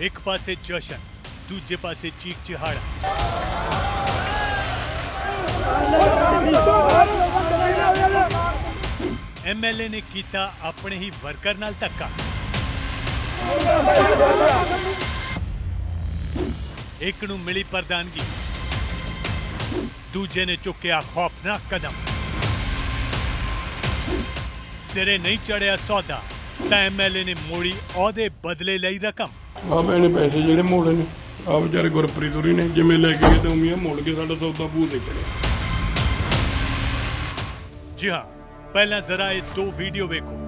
ਇੱਕ ਪਾਸੇ ਜਸ਼ਨ, ਦੂਜੇ ਪਾਸੇ ਚੀਕ ਚਿਹਾੜਾ। ਐਮਐਲਏ ਨੇ ਕੀਤਾ ਆਪਣੇ ਹੀ ਵਰਕਰ ਨਾਲ ਧੱਕਾ। ਇੱਕ ਨੂੰ ਮਿਲੀ ਪ੍ਰਧਾਨਗੀ। ਦੂਜੇ ਨੇ ਚੁੱਕਿਆ ਖੌਫਨਾਕ ਕਦਮ। ਸਿਰੇ ਨਹੀਂ ਚੜਿਆ ਸੌਦਾ, ਤਾਂ ਐਮਐਲਏ ਨੇ ਮੋੜੀ ਉਹਦੇ ਬਦਲੇ ਲਈ ਰਕਮ। ਆ ਮੈਨੇ ਪੈਸੇ ਜਿਹੜੇ ਮੋੜੇ ਨੇ। ਆ ਵਿਚਾਰੇ ਗੁਰਪ੍ਰੀਤ ਹੋਰੀ ਨੇ ਜਿਵੇਂ ਲੈ ਕੇ ਗਏ ਤੇ ਉਮੀਆਂ ਮੋੜ ਕੇ ਸਾਡਾ ਸੌਦਾ ਭੂਲ ਦੇ ਚੜਿਆ। ਜੀ ਹਾਂ ਪਹਿਲਾਂ ਜ਼ਰਾ ਇਹ ਦੋ ਵੀਡੀਓ ਵੇਖੋ।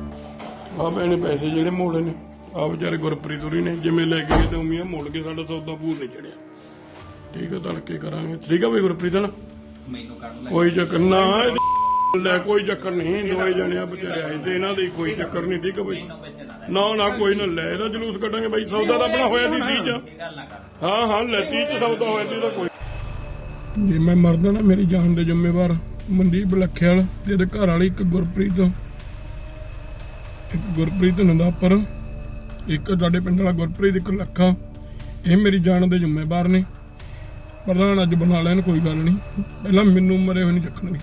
ਆ ਮੈਨੇ ਪੈਸੇ ਜਿਹੜੇ ਮੋੜੇ ਨੇ ਆ ਵਿਚਾਰੇ ਗੁਰਪ੍ਰੀਤ ਹੋਰੀ ਨੇ ਜਿਵੇਂ ਲੈ ਕੇ ਗਏ ਤੇ ਉਮੀਆਂ ਮੋੜ ਕੇ ਸਾਡਾ ਸੌਦਾ ਭੂਲ ਦੇ ਚੜਿਆ। ਠੀਕ ਆ ਤੜਕੇ ਕਰਾਂਗੇ। ਠੀਕ ਆ ਬਈ ਗੁਰਪ੍ਰੀਤ ਨਾ ਮੈਨੂੰ ਕੱਢ ਲੈ ਕੋਈ ਚੱਕਰ ਨਾ ਇਹਦੀ ਲੈ ਕੋਈ ਚੱਕਰ ਨਹੀਂ ਦੋਏ ਜਣੇ ਆ ਵਿਚਾਰੇ ਆਏ ਤੇ ਇਹਨਾਂ ਦੀ ਕੋਈ ਚੱਕਰ ਨਹੀਂ ਠੀਕ ਆ ਬਈ? ਨਾ ਨਾ ਕੋਈ ਨਾ ਲੈ ਇਹਦਾ ਜਲੂਸ ਕੱਢਾਂਗੇ ਬਈ ਸੌਦਾ ਤਾਂ ਆਪਣਾ ਹੋਇਆ ਦੀ 30 ਚ। ਹਾਂ ਹਾਂ ਲੈ 30 ਚ ਸੌਦਾ ਹੋਇਆ ਦੀ ਤਾਂ ਕੋਈ ਜੇ ਮੈਂ ਮਰਦਾ ਨਾ ਮੇਰੀ ਜਾਨ ਦੇ ਜ਼ਿੰਮੇਵਾਰ ਮਨਦੀਪ ਲੱਖੇਵਾਲ ਤੇ ਇਹਦੇ ਘਰ ਵਾਲੀ ਇੱਕ ਗੁਰਪ੍ਰੀਤ। ਇੱਕ ਗੁਰਪ੍ਰੀਤ ਨੰਦਾਪਰ ਇੱਕ ਸਾਡੇ ਪਿੰਡ ਵਾਲਾ ਗੁਰਪ੍ਰੀਤ ਇੱਕ ਲੱਖਾ। ਇਹ ਮੇਰੀ ਜਾਨ ਦੇ ਜ਼ਿੰਮੇਵਾਰ ਨੇ। ਪ੍ਰਧਾਨ ਅੱਜ ਬਣਾ ਲੈਣ ਕੋਈ ਗੱਲ ਨਹੀਂ। ਪਹਿਲਾਂ ਮੈਨੂੰ ਮਰੇ ਹੋਏ ਨਹੀਂ। ਚੱਕਣਗੇ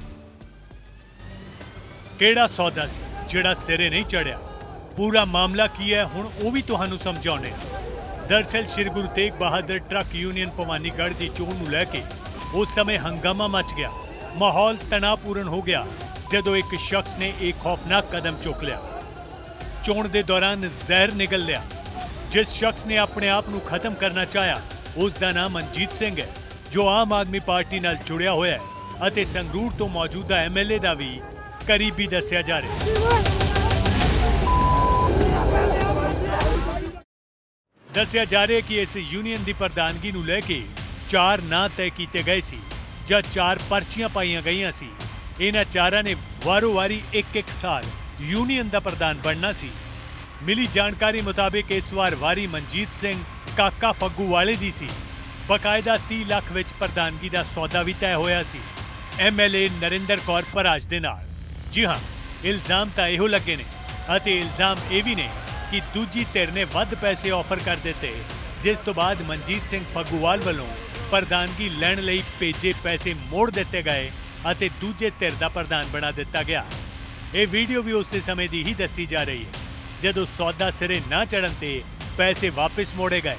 ਕਿਹੜਾ ਸੌਦਾ ਸੀ ਜਿਹੜਾ ਸਿਰੇ ਨਹੀਂ ਚੜਿਆ? ਪੂਰਾ ਮਾਮਲਾ ਕੀ ਹੈ, ਹੁਣ ਉਹ ਵੀ ਤੁਹਾਨੂੰ ਸਮਝਾਉਣੇ ਆ। ਦਰਅਸਲ ਸ਼੍ਰੀ ਗੁਰੂ ਤੇਗ ਬਹਾਦਰ ਟਰੱਕ ਯੂਨੀਅਨ ਭਵਾਨੀਗੜ੍ਹ ਦੀ ਚੋਣ ਨੂੰ ਲੈ ਕੇ ਉਸ ਸਮੇਂ ਹੰਗਾਮਾ ਮਚ ਗਿਆ। ਮਾਹੌਲ ਤਣਾਅਪੂਰਨ ਹੋ ਗਿਆ, ਜਦੋਂ ਇੱਕ ਸ਼ਖਸ ਨੇ ਇੱਕ ਖੌਫਨਾਕ ਕਦਮ ਚੁੱਕ ਲਿਆ। ਚੋਣ ਦੇ ਦੌਰਾਨ ਜ਼ਹਿਰ ਨਿਗਲ ਲਿਆ। ਜਿਸ ਸ਼ਖਸ ਨੇ ਆਪਣੇ ਆਪ ਨੂੰ ਖਤਮ ਕਰਨਾ ਚਾਹਿਆ, ਉਸ ਦਾ ਨਾਮ ਮਨਜੀਤ ਸਿੰਘ ਹੈ, ਜੋ ਆਮ ਆਦਮੀ ਪਾਰਟੀ ਨਾਲ ਜੁੜਿਆ ਹੋਇਆ ਹੈ ਅਤੇ ਸੰਗਰੂਰ ਤੋਂ ਮੌਜੂਦਾ ਐਮਐਲਏ ਦਾ ਵੀ ਕਰੀਬੀ ਦੱਸਿਆ ਜਾ ਰਿਹਾ ਹੈ। ਦੱਸਿਆ ਜਾ ਰਿਹਾ ਕਿ ਇਸ ਯੂਨੀਅਨ ਦੀ ਪ੍ਰਧਾਨਗੀ ਨੂੰ ਲੈ ਕੇ ਚਾਰ ਨਾਂ ਤੈਅ ਕੀਤੇ ਗਏ ਸੀ, ਜਾਂ ਚਾਰ ਪਰਚੀਆਂ ਪਾਈਆਂ ਗਈਆਂ ਸੀ। ਇਹਨਾਂ ਚਾਰਾਂ ਨੇ ਵਾਰੋ-ਵਾਰੀ ਇੱਕ-ਇੱਕ ਸਾਲ ਯੂਨੀਅਨ ਦਾ ਪ੍ਰਧਾਨ ਬਣਨਾ ਸੀ। ਮਿਲੀ ਜਾਣਕਾਰੀ ਮੁਤਾਬਕ ਇਸ ਵਾਰ ਵਾਰੀ ਮਨਜੀਤ ਸਿੰਘ ਕਾਕਾ ਫੱਗੂ ਵਾਲੇ ਦੀ ਸੀ। ਬਕਾਇਦਾ 30 ਲੱਖ ਵਿੱਚ ਪ੍ਰਧਾਨਗੀ ਦਾ ਸੌਦਾ ਵੀ ਤੈਅ ਹੋਇਆ ਸੀ। ਐਮਐਲਏ ਨਰਿੰਦਰ ਕੌਰ ਪਰਾਜ ਦੇ ਨਾਲ। ਜੀ ਹਾਂ, ਇਲਜ਼ਾਮ ਤਾਂ ਇਹੋ ਲੱਗੇ ਨੇ ਅਤੇ ਇਲਜ਼ਾਮ ਇਹ ਵੀ ਨੇ ਕਿ ਦੂਜੀ ਧਿਰ ਨੇ ਵੱਧ ਪੈਸੇ ਆਫਰ ਕਰ ਦਿੱਤੇ, ਜਿਸ ਤੋਂ ਬਾਅਦ ਮਨਜੀਤ ਸਿੰਘ ਫੱਗੂਵਾਲ ਵੱਲੋਂ ਪ੍ਰਧਾਨਗੀ ਲੈਣ ਲਈ ਭੇਜੇ ਪੈਸੇ ਮੋੜ ਦਿੱਤੇ ਗਏ ਅਤੇ ਦੂਜੇ ਧਿਰ ਦਾ ਪ੍ਰਧਾਨ ਬਣਾ ਦਿੱਤਾ ਗਿਆ। ਇਹ ਵੀਡੀਓ ਵੀ ਉਸੇ ਸਮੇਂ ਦੀ ਹੀ ਦੱਸੀ ਜਾ ਰਹੀ ਹੈ, ਜਦੋਂ ਸੌਦਾ ਸਿਰੇ ਨਾ ਚੜਨ ਤੇ ਪੈਸੇ ਵਾਪਸ ਮੋੜੇ ਗਏ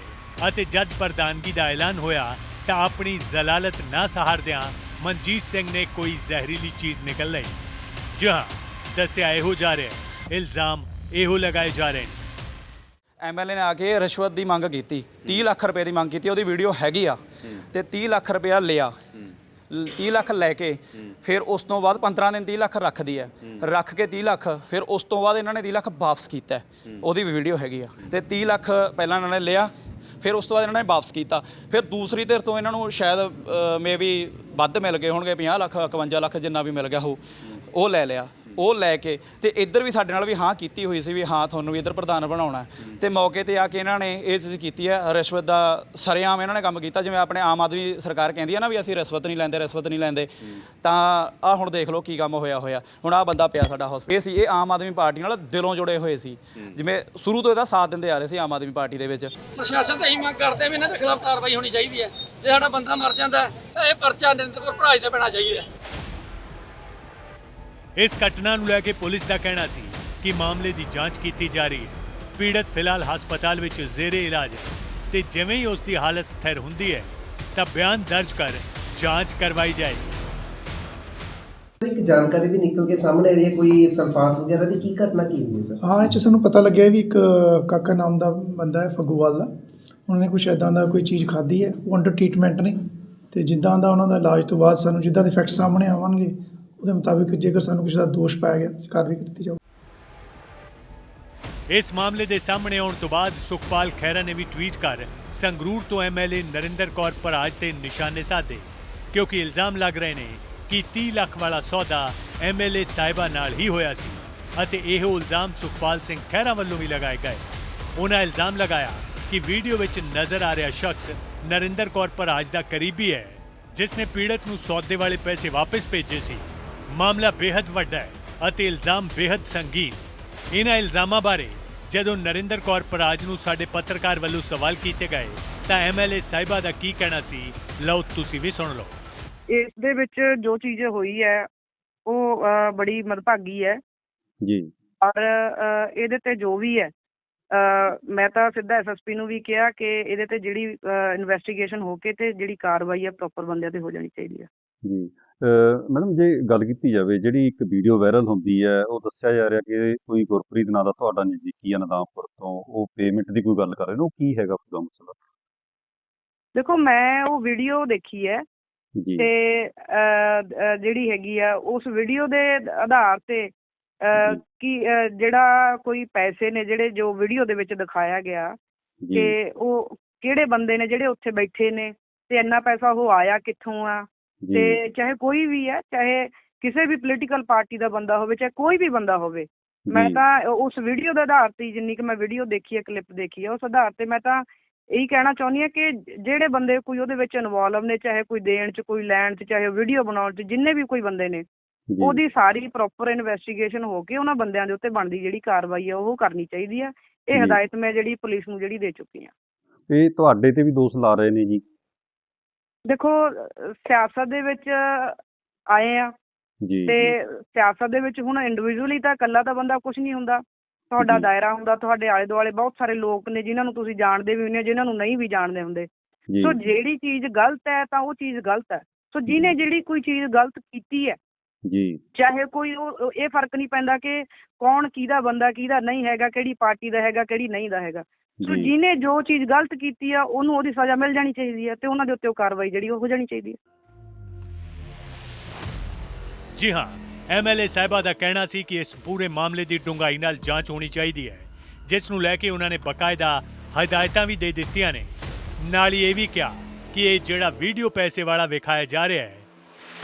ਅਤੇ ਜਦ ਪ੍ਰਧਾਨਗੀ ਦਾ ਐਲਾਨ ਹੋਇਆ ਤਾਂ ਆਪਣੀ ਜ਼ਲਾਲਤ ਨਾ ਸਹਾਰਦਿਆਂ ਮਨਜੀਤ ਸਿੰਘ ਨੇ ਕੋਈ ਜ਼ਹਿਰੀਲੀ ਚੀਜ਼ ਨਿਕਲ ਲਈ। ਜੀ ਹਾਂ, ਦੱਸਿਆ ਇਹੋ ਜਾ ਰਿਹਾ ਇਲਜ਼ਾਮ ਇਹੋ ਲਗਾਏ ਜਾ ਰਹੇ ਨੇ। ਐਮਐਲਏ ਨੇ ਆ ਕੇ ਰਿਸ਼ਵਤ ਦੀ ਮੰਗ ਕੀਤੀ। 30 ਲੱਖ ਰੁਪਏ ਦੀ ਮੰਗ ਕੀਤੀ, ਉਹਦੀ ਵੀਡੀਓ ਹੈਗੀ ਆ। ਤੇ 30 ਲੱਖ ਰੁਪਇਆ ਲਿਆ। ਲ- 30 ਲੱਖ ਲੈ ਕੇ, ਫਿਰ ਉਸ ਤੋਂ ਬਾਅਦ 15 ਦਿਨ 30 ਲੱਖ ਰੱਖਦੀ ਹੈ ਰੱਖ ਕੇ 30 ਲੱਖ, ਫਿਰ ਉਸ ਤੋਂ ਬਾਅਦ ਇਹਨਾਂ ਨੇ 30 ਲੱਖ ਵਾਪਸ ਕੀਤਾ। ਉਹਦੀ ਵੀ ਵੀਡੀਓ ਹੈਗੀ ਆ। ਤੇ 30 ਲੱਖ ਪਹਿਲਾਂ ਇਹਨਾਂ ਨੇ ਲਿਆ, ਫਿਰ ਉਸ ਤੋਂ ਬਾਅਦ ਇਹਨਾਂ ਨੇ ਵਾਪਸ ਕੀਤਾ। ਫਿਰ ਦੂਸਰੀ ਧਿਰ ਤੋਂ ਇਹਨਾਂ ਨੂੰ ਸ਼ਾਇਦ ਮੇ ਵੀ ਵੱਧ ਮਿਲ ਗਏ ਹੋਣਗੇ 50 ਲੱਖ 51 ਲੱਖ ਜਿੰਨਾ ਵੀ ਮਿਲ ਗਿਆ ਹੋ ਉਹ ਲੈ ਲਿਆ। ਉਹ ਲੈ ਕੇ ਤੇ ਇੱਧਰ ਵੀ ਸਾਡੇ ਨਾਲ ਵੀ ਹਾਂ ਕੀਤੀ ਹੋਈ ਸੀ ਵੀ ਹਾਂ ਤੁਹਾਨੂੰ ਵੀ ਇੱਧਰ ਪ੍ਰਧਾਨ ਬਣਾਉਣਾ ਹੈ। ਤੇ ਮੌਕੇ ਤੇ ਆ ਕੇ ਇਹਨਾਂ ਨੇ ਇਹ ਚੀਜ਼ ਕੀਤੀ ਹੈ, ਰਿਸ਼ਵਤ ਦਾ ਸਰੇਆਮ ਇਹਨਾਂ ਨੇ ਕੰਮ ਕੀਤਾ, ਜਿਵੇਂ ਆਪਣੇ ਆਮ ਆਦਮੀ ਸਰਕਾਰ ਕਹਿੰਦੀ ਹੈ ਨਾ ਵੀ ਅਸੀਂ ਰਿਸ਼ਵਤ ਨਹੀਂ ਲੈਂਦੇ, ਰਿਸ਼ਵਤ ਨਹੀਂ ਲੈਂਦੇ। ਤਾਂ ਆ ਹੁਣ ਦੇਖ ਲਓ ਕੀ ਕੰਮ ਹੋਇਆ ਹੋਇਆ। ਹੁਣ ਆ ਬੰਦਾ ਪਿਆ ਸਾਡਾ ਹਸਪੀਟਲ ਇਹ ਸੀ, ਇਹ ਆਮ ਆਦਮੀ ਪਾਰਟੀ ਨਾਲ ਦਿਲੋਂ ਜੁੜੇ ਹੋਏ ਸੀ। ਜਿਵੇਂ ਸ਼ੁਰੂ ਤੋਂ ਇਹਦਾ ਸਾਥ ਦਿੰਦੇ ਆ ਰਹੇ ਸੀ ਆਮ ਆਦਮੀ ਪਾਰਟੀ ਦੇ ਵਿੱਚ। ਪ੍ਰਸ਼ਾਸਨ ਤਾਂ ਇਹੀ ਮੰਗ ਕਰਦੇ ਵੀ ਇਹਨਾਂ ਦੇ ਖਿਲਾਫ ਕਾਰਵਾਈ ਹੋਣੀ ਚਾਹੀਦੀ ਹੈ। ਜੇ ਸਾਡਾ ਬੰਦਾ ਮਰ ਜਾਂਦਾ ਇਹ ਪਰਚਾ ਨਿਰੰਤਰ ਭਰਾਜ ਤੇ ਪੈਣਾ ਚਾਹੀਦਾ। ਹੈ ਇਸ ਘਟਨਾ ਨੂੰ ਲੈ ਕੇ ਪੁਲਿਸ ਦਾ ਕਹਿਣਾ ਸੀ ਕਿ ਮਾਮਲੇ ਦੀ ਜਾਂਚ ਕੀਤੀ ਜਾ ਰਹੀ ਹੈ। ਪੀੜਤ ਫਿਲਹਾਲ ਹਸਪਤਾਲ ਵਿੱਚ ਜ਼ੇਰੇ ਇਲਾਜ ਹੈ ਤੇ ਜਿਵੇਂ ਹੀ ਉਸ ਦੀ ਹਾਲਤ ਸਥਿਰ ਹੁੰਦੀ ਹੈ ਤਾਂ ਬਿਆਨ ਦਰਜ ਕਰ ਜਾਂਚ ਕਰਵਾਈ ਜਾਏਗੀ। ਇੱਕ ਜਾਣਕਾਰੀ ਵੀ ਨਿਕਲ ਕੇ ਸਾਹਮਣੇ ਆ ਰਹੀ ਹੈ ਕੋਈ ਸਲਫਾਸ ਵਗੈਰਾ ਦੀ ਕੀ ਘਟਨਾ ਕੀ ਹੋਈ ਹੈ ਸਰ? ਹਾਂ ਇਹ 'ਚ ਸਾਨੂੰ ਪਤਾ ਲੱਗਿਆ ਵੀ ਇੱਕ ਕਾਕਾ ਨਾਮ ਦਾ ਬੰਦਾ ਹੈ ਫੱਗੂਵਾਲ ਦਾ। ਉਹਨਾਂ ਨੇ ਕੁਛ ਐਦਾਂ ਦਾ ਕੋਈ ਚੀਜ਼ ਖਾਧੀ ਹੈ ਉਹ ਅੰਡਰ ਟ੍ਰੀਟਮੈਂਟ ਨੇ। ਤੇ ਜਿੱਦਾਂ ਦਾ ਉਹਨਾਂ ਦਾ ਇਲਾਜ ਤੋਂ ਬਾਅਦ ਸਾਨੂੰ ਜਿੱਦਾਂ ਦੇ ਫੈਕਟ ਸਾਹਮਣੇ ਆਉਣਗੇ ਉਹਦੇ ਮੁਤਾਬਿਕ ਜੇਕਰ ਸਾਨੂੰ ਕਿਸੇ ਦਾ ਦੋਸ਼ ਪਾਇਆ ਗਿਆ ਤਾਂ ਕਾਰਵਾਈ ਕੀਤੀ ਜਾਊਗੀ। ਇਸ ਮਾਮਲੇ ਦੇ ਸਾਹਮਣੇ ਆਉਣ ਤੋਂ ਬਾਅਦ ਸੁਖਪਾਲ ਖਹਿਰਾ ਨੇ ਵੀ ਟਵੀਟ ਕਰ ਸੰਗਰੂਰ ਤੋਂ ਐਮਐਲਏ ਨਰਿੰਦਰ ਕੌਰ ਪਰਾਜ ਤੇ ਨਿਸ਼ਾਨੇ ਸਾਧੇ, ਕਿਉਂਕਿ ਇਲਜ਼ਾਮ ਲੱਗ ਰਹੇ ਨੇ ਕਿ 30 ਲੱਖ ਵਾਲਾ ਸੌਦਾ ਐਮਐਲਏ ਸਾਹਿਬਾ ਨਾਲ ਹੀ ਹੋਇਆ ਸੀ ਅਤੇ ਇਹ ਇਲਜ਼ਾਮ ਸੁਖਪਾਲ ਸਿੰਘ ਖਹਿਰਾ ਵੱਲੋਂ ਵੀ ਲਗਾਏ ਗਏ। ਉਹਨਾਂ ਇਲਜ਼ਾਮ ਲਗਾਇਆ ਕਿ ਵੀਡੀਓ ਵਿੱਚ ਨਜ਼ਰ ਆ ਰਿਹਾ ਸ਼ਖਸ ਨਰਿੰਦਰ ਕੌਰ ਪਰਾਜ ਦਾ ਕਰੀਬੀ ਹੈ, ਜਿਸ ਨੇ ਪੀੜਤ ਨੂੰ ਸੌਦੇ ਵਾਲੇ ਪੈਸੇ ਵਾਪਸ ਭੇਜੇ ਸੀ। ਮਾਮਲਾ ਬੇहद ਵੱਡਾ ਹੈ ਅਤੇ ਇਲਜ਼ਾਮ ਬੇहद ਸੰਗੀਨ। ਇਹਨਾਂ ਇਲਜ਼ਾਮਾਂ ਬਾਰੇ ਜਦੋਂ ਨਰਿੰਦਰ ਕੌਰ ਪਰਾਜ ਨੂੰ ਸਾਡੇ ਪੱਤਰਕਾਰ ਵੱਲੋਂ ਸਵਾਲ ਕੀਤੇ ਗਏ ਤਾਂ ਐਮਐਲਏ ਸਾਹਿਬਾ ਦਾ ਕੀ ਕਹਿਣਾ ਸੀ? ਲਓ ਤੁਸੀਂ ਵੀ ਸੁਣ ਲਓ। ਇਸ ਦੇ ਵਿੱਚ ਜੋ ਚੀਜ਼ ਹੋਈ ਹੈ ਉਹ ਬੜੀ ਮਦਭਾਗੀ ਹੈ। ਜੀ। ਔਰ ਇਹਦੇ ਤੇ ਜੋ ਵੀ ਹੈ ਮੈਂ ਤਾਂ ਸਿੱਧਾ ਐਸਐਸਪੀ ਨੂੰ ਵੀ ਕਿਹਾ ਕਿ ਇਹਦੇ ਤੇ ਜਿਹੜੀ ਇਨਵੈਸਟੀਗੇਸ਼ਨ ਹੋ ਕੇ ਤੇ ਜਿਹੜੀ ਕਾਰਵਾਈ ਹੈ ਪ੍ਰੋਪਰ ਬੰਦਿਆਂ ਤੇ ਹੋ ਜਾਣੀ ਚਾਹੀਦੀ ਹੈ। ਜੀ। ਮੈਡਮ ਜੇ ਗੱਲ ਕੀਤੀ ਜਾਵੇ ਜਿਹੜੀ ਇੱਕ ਵੀਡੀਓ ਵਾਇਰਲ ਹੁੰਦੀ ਹੈ ਉਹ ਦੱਸਿਆ ਜਾ ਰਿਹਾ ਕਿ ਕੋਈ ਗੁਰਪ੍ਰੀਤ ਨਾਂ ਦਾ ਤੁਹਾਡਾ ਨਜ਼ਦੀਕੀ ਆ ਨਦਾਮਪੁਰ ਤੋਂ ਉਹ ਪੇਮੈਂਟ ਦੀ ਕੋਈ ਗੱਲ ਕਰ ਰਹੇ ਨੇ ਉਹ ਕੀ ਹੈਗਾ ਪੂਰਾ ਮਸਲਾ? ਦੇਖੋ ਮੈਂ ਉਹ ਵੀਡੀਓ ਦੇਖੀ ਹੈ ਜੀ। ਤੇ ਜਿਹੜੀ ਹੈਗੀ ਆ ਉਸ ਵੀਡੀਓ ਦੇ ਆਧਾਰ ਤੇ। ਕਿ ਜਿਹੜਾ ਕੋਈ ਪੈਸੇ ਨੇ ਜਿਹੜੇ ਜੋ ਵੀਡੀਓ ਦੇ ਵਿੱਚ ਦਿਖਾਇਆ ਗਿਆ ਕਿ ਉਹ ਕਿਹੜੇ ਬੰਦੇ ਨੇ ਜਿਹੜੇ ਉੱਥੇ ਬੈਠੇ ਨੇ ਤੇ ਇੰਨਾ ਪੈਸਾ ਉਹ ਆਇਆ ਕਿੱਥੋਂ ਆ? ਤੇ ਚਾਹੇ ਕੋਈ ਵੀ ਹੈ ਚਾਹੇ ਕਿਸੇ ਵੀ ਪੋਲੀਟੀਕਲ ਪਾਰਟੀ ਦਾ ਬੰਦਾ ਹੋਵੇ ਚਾਹੇ ਕੋਈ ਵੀ ਬੰਦਾ ਹੋਵੇ ਮੈਂ ਤਾਂ ਉਸ ਵੀਡੀਓ ਦੇ ਆਧਾਰ ਤੇ ਜਿੰਨੀ ਕਿ ਮੈਂ ਵੀਡੀਓ ਦੇਖੀ ਹੈ ਕਲਿੱਪ ਦੇਖੀ ਹੈ ਉਸ ਆਧਾਰ ਤੇ ਮੈਂ ਤਾਂ ਇਹੀ ਕਹਿਣਾ ਚਾਹੁੰਦੀ ਹਾਂ ਕਿ ਜਿਹੜੇ ਬੰਦੇ ਕੋਈ ਉਹਦੇ ਵਿੱਚ ਇਨਵੋਲਵ ਨੇ ਚਾਹੇ ਕੋਈ ਦੇਣ ਚ ਕੋਈ ਲੈਣ ਚ ਚਾਹੇ ਵੀਡੀਓ ਬਣਾਉਣ ਚ ਜਿੰਨੇ ਵੀ ਕੋਈ ਬੰਦੇ ਨੇ ਉਹਦੀ ਸਾਰੀ ਪ੍ਰੋਪਰ ਇਨਵੈਸਟੀਗੇਸ਼ਨ ਹੋ ਕੇ ਉਹਨਾਂ ਬੰਦਿਆਂ ਦੇ ਉੱਤੇ ਬਣਦੀ ਜਿਹੜੀ ਕਾਰਵਾਈ ਹੈ ਉਹ ਕਰਨੀ ਚਾਹੀਦੀ ਹੈ। ਇਹ। ਹਦਾਇਤ ਮੈਂ ਜਿਹੜੀ ਪੁਲਿਸ ਨੂੰ ਜਿਹੜੀ ਦੇ ਚੁੱਕੀ ਹਾਂ। ਇਹ ਤੁਹਾਡੇ ਤੇ ਵੀ ਦੋਸ਼ ਲਾ ਰਹੇ ਨੇ ਜੀ। ਦੇਖੋ ਸਿਆਸਤ ਦੇ ਵਿੱਚ ਆਏ ਆ ਜੀ ਤੇ ਸਿਆਸਤ ਦੇ ਵਿੱਚ ਹੁਣ ਇੰਡੀਵਿਜੂਅਲੀ ਤਾਂ ਇਕੱਲਾ ਤਾਂ ਬੰਦਾ ਕੁਝ ਨਹੀਂ ਹੁੰਦਾ। ਤੁਹਾਡਾ। ਦਾਇਰਾ ਹੁੰਦਾ ਤੁਹਾਡੇ ਆਲੇ ਦੁਆਲੇ ਬਹੁਤ ਸਾਰੇ ਲੋਕ ਨੇ ਜਿਨ੍ਹਾਂ ਨੂੰ ਤੁਸੀਂ ਜਾਣਦੇ ਵੀ ਹੁੰਦੇ ਹੋ ਜਿਨ੍ਹਾਂ ਨੂੰ ਨਹੀਂ ਵੀ ਜਾਣਦੇ ਹੁੰਦੇ। ਸੋ ਜਿਹੜੀ ਚੀਜ਼ ਗਲਤ ਹੈ ਤਾਂ ਉਹ ਚੀਜ਼ ਗਲਤ ਹੈ। ਸੋ ਜਿਹਨੇ ਜਿਹੜੀ ਕੋਈ ਚੀਜ਼ ਗਲਤ ਕੀਤੀ ਹੈ ਜੀ। ਚਾਹੇ ਕੋਈ ਉਹ- ਇਹ ਫ਼ਰਕ ਨਹੀਂ ਪੈਂਦਾ ਕਿ ਕੌਣ ਕਿਹਦਾ ਬੰਦਾ ਕਿਹਦਾ ਨਹੀਂ ਹੈਗਾ ਕਿਹੜੀ ਪਾਰਟੀ ਦਾ ਹੈਗਾ ਕਿਹੜੀ ਨਹੀਂ ਦਾ ਹੈਗਾ। ਸੋ ਜੀ ਜਿਹਨੇ ਜੋ ਚੀਜ਼ ਗਲਤ ਕੀਤੀ ਆ ਉਹਨੂੰ ਉਹਦੀ ਸਜ਼ਾ ਮਿਲ ਜਾਣੀ ਚਾਹੀਦੀ ਹੈ ਤੇ ਉਹਨਾਂ ਦੇ ਉੱਤੇ ਉਹ ਕਾਰਵਾਈ ਜਿਹੜੀ ਉਹ ਹੋ ਜਾਣੀ ਚਾਹੀਦੀ ਹੈ ਜੀ ਹਾਂ ਐਮਐਲਏ ਸਾਹਿਬਾ ਦਾ ਕਹਿਣਾ ਸੀ ਕਿ ਇਸ ਪੂਰੇ ਮਾਮਲੇ ਦੀ ਡੂੰਘਾਈ ਨਾਲ ਜਾਂਚ ਹੋਣੀ ਚਾਹੀਦੀ ਹੈ ਜਿਸ ਨੂੰ ਲੈ ਕੇ ਉਹਨਾਂ ਨੇ ਬਕਾਇਦਾ ਹਦਾਇਤਾਂ ਵੀ ਦੇ ਦਿੱਤੀਆਂ ਨੇ। ਨਾਲ ਹੀ ਇਹ ਵੀ ਕਿਹਾ ਕਿ ਇਹ ਜਿਹੜਾ ਵੀਡੀਓ ਪੈਸੇ ਵਾਲਾ ਵਿਖਾਇਆ ਜਾ ਰਿਹਾ ਹੈ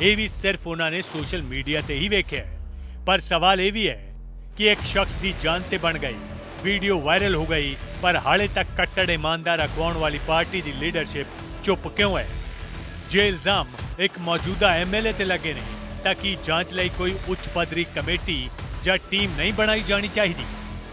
ਇਹ ਵੀ ਸਿਰਫ ਉਹਨਾਂ ਨੇ ਸੋਸ਼ਲ ਮੀਡੀਆ ਤੇ ਹੀ ਵੇਖਿਆ ਹੈ। ਪਰ ਸਵਾਲ ਇਹ ਵੀ ਹੈ ਕਿ ਇੱਕ ਸ਼ਖਸ ਦੀ ਜਾਨ ਤੇ ਬਣ ਗਈ। ਵੀਡੀਓ ਵਾਇਰਲ ਹੋ ਗਈ, ਪਰ ਹਾਲੇ ਤੱਕ ਕੱਟੜ ਇਮਾਨਦਾਰ ਅਖਵਾਉਣ ਵਾਲੀ ਪਾਰਟੀ ਦੀ ਲੀਡਰਸ਼ਿਪ ਚੁੱਪ ਕਿਉਂ ਹੈ? ਜੇ ਇਲਜ਼ਾਮ ਇੱਕ ਮੌਜੂਦਾ ਐਮਐਲਏ ਤੇ ਲੱਗੇ ਨੇ, ਤਾਂ ਕੀ ਜਾਂਚ ਲਈ ਕੋਈ ਉੱਚ ਪੱਧਰੀ ਕਮੇਟੀ ਜਾਂ ਟੀਮ ਨਹੀਂ ਬਣਾਈ ਜਾਣੀ ਚਾਹੀਦੀ?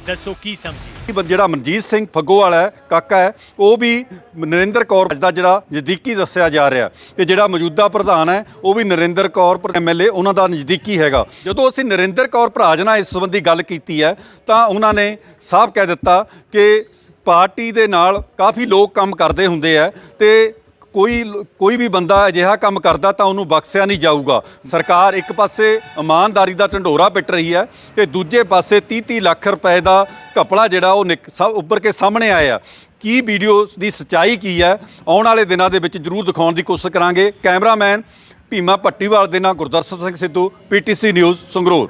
ਦੱਸੋ ਕੀ ਸਮਝੀ? ਜਿਹੜਾ ਮਨਜੀਤ ਸਿੰਘ ਫੱਗੋਵਾਲਾ ਹੈ, ਕਾਕਾ ਹੈ, ਉਹ ਵੀ ਨਰਿੰਦਰ ਕੌਰ ਦਾ ਜਿਹੜਾ ਨਜ਼ਦੀਕੀ ਦੱਸਿਆ ਜਾ ਰਿਹਾ ਤੇ ਜਿਹੜਾ ਮੌਜੂਦਾ ਪ੍ਰਧਾਨ ਹੈ, ਉਹ ਵੀ ਨਰਿੰਦਰ ਕੌਰ ਐਮਐਲਏ ਉਹਨਾਂ ਦਾ ਨਜ਼ਦੀਕੀ ਹੈਗਾ। ਜਦੋਂ ਅਸੀਂ ਨਰਿੰਦਰ ਕੌਰ ਭਰਾਜ ਨਾਲ ਇਸ ਸੰਬੰਧੀ ਗੱਲ ਕੀਤੀ ਹੈ, ਤਾਂ ਉਹਨਾਂ ਨੇ ਸਾਫ਼ ਕਹਿ ਦਿੱਤਾ ਕਿ ਪਾਰਟੀ ਦੇ ਨਾਲ ਕਾਫੀ ਲੋਕ ਕੰਮ ਕਰਦੇ ਹੁੰਦੇ ਆ ਤੇ ਕੋਈ ਕੋਈ ਵੀ ਬੰਦਾ ਅਜਿਹਾ ਕੰਮ ਕਰਦਾ ਤਾਂ ਉਹਨੂੰ ਬਖਸ਼ਿਆ ਨਹੀਂ ਜਾਊਗਾ। ਸਰਕਾਰ ਇੱਕ ਪਾਸੇ ਇਮਾਨਦਾਰੀ ਦਾ ਢੰਡੋਰਾ ਪਿੱਟ ਰਹੀ ਹੈ ਤੇ ਦੂਜੇ ਪਾਸੇ 30-30 ਲੱਖ ਰੁਪਏ ਦਾ ਘਪਲਾ ਜਿਹੜਾ ਉਹ ਨਿਕ- ਸਭ ਉੱਭਰ ਕੇ ਸਾਹਮਣੇ ਆਇਆ। ਕੀ ਵੀਡੀਓ ਦੀ ਸਚਾਈ ਕੀ ਹੈ? ਆਉਣ ਵਾਲੇ ਦਿਨਾਂ ਦੇ ਵਿੱਚ ਜ਼ਰੂਰ ਦਿਖਾਉਣ ਦੀ ਕੋਸ਼ਿਸ਼ ਕਰਾਂਗੇ। ਕੈਮਰਾਮੈਨ ਭੀਮਾ ਪੱਟੀਵਾਲ ਦੇ ਨਾਲ ਗੁਰਦਰਸ਼ਨ ਸਿੰਘ ਸਿੱਧੂ, ਪੀਟੀਸੀ ਨਿਊਜ਼ ਸੰਗਰੂਰ।